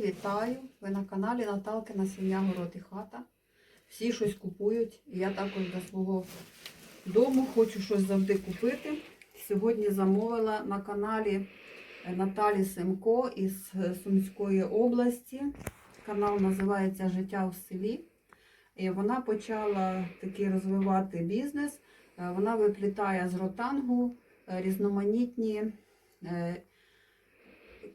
вітаю! Ви на каналі Наталкина Сім'я Город і хата. Всі щось купують. Я також до свого дому хочу щось завжди купити. Сьогодні замовила на каналі Наталі Семко із Сумської області. Канал називається Життя в селі. І вона почала такий розвивати бізнес. Е, Вона виплітає з ротангу е, різноманітні е,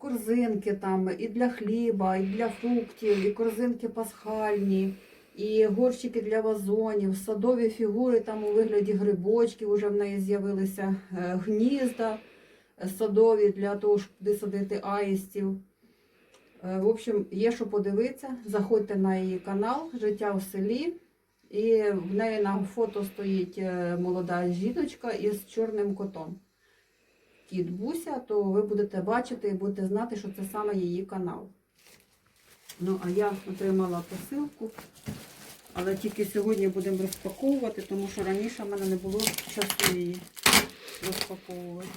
корзинки там і для хліба, і для фруктів, і корзинки пасхальні, і горщики для вазонів, садові фігури там у вигляді грибочків вже в неї з'явилися е, гнізда е, садові для того, щоб садити аїстів. Е, В общем, є що подивитися. Заходьте на її канал Життя в селі. І в неї на фото стоїть молода жіночка із чорним котом. Кіт Буся, то ви будете бачити і будете знати, що це саме її канал. Ну, а я отримала посилку, але тільки сьогодні будемо розпаковувати, тому що раніше в мене не було часу її розпаковувати.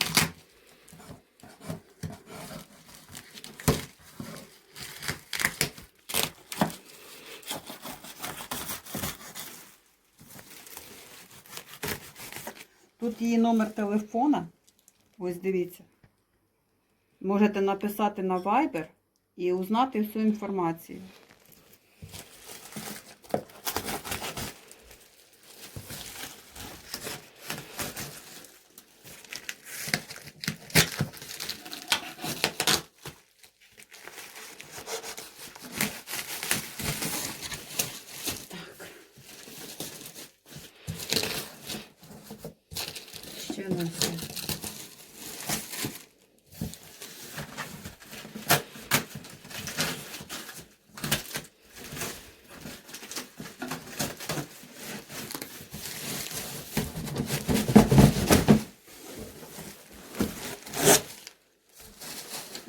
Тут її номер телефона. Ось дивіться. Можете написати на Viber і узнати всю інформацію. Так. Ще не все.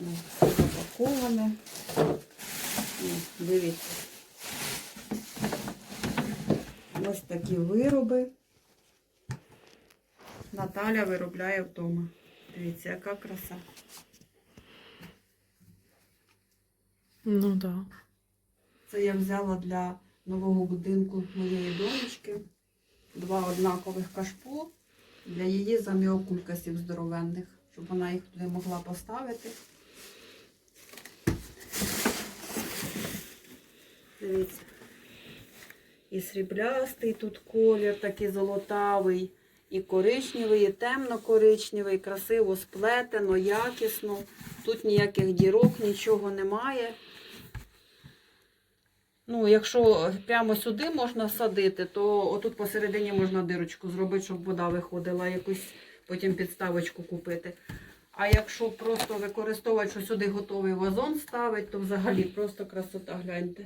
Ну, все запаковане. Дивіться. Ось такі вироби. Наталя виробляє вдома. Дивіться, яка краса. Ну да. Це я взяла для нового будинку моєї донечки. Два однакових кашпо для її заміокулькасів здоровенних, щоб вона їх туди могла поставити. Дивіться. І сріблястий тут колір, такий золотавий, і коричневий, і темно-коричневий, красиво сплетено, якісно. Тут ніяких дірок, нічого немає. Ну, якщо прямо сюди можна садити, то отут посередині можна дирочку зробити, щоб вода виходила, якусь потім підставочку купити. А якщо просто використовувати, що сюди готовий вазон ставити, то взагалі просто красота, гляньте.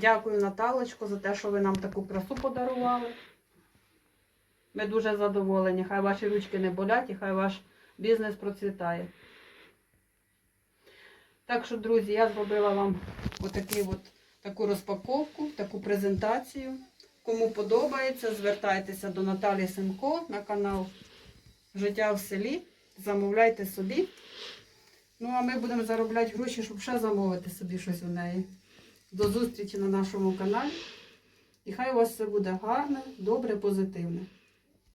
Дякую, Наталочко, за те, що ви нам таку красу подарували. Ми дуже задоволені. Хай ваші ручки не болять і хай ваш бізнес процвітає. Так що, друзі, я зробила вам отакий от, таку розпаковку, таку презентацію. Кому подобається, звертайтеся до Наталі Семко на канал Життя в селі. Замовляйте собі. Ну, а ми будемо заробляти гроші, щоб ще замовити собі щось у неї. До зустрічі на нашому каналі. І хай у вас все буде гарне, добре, позитивне.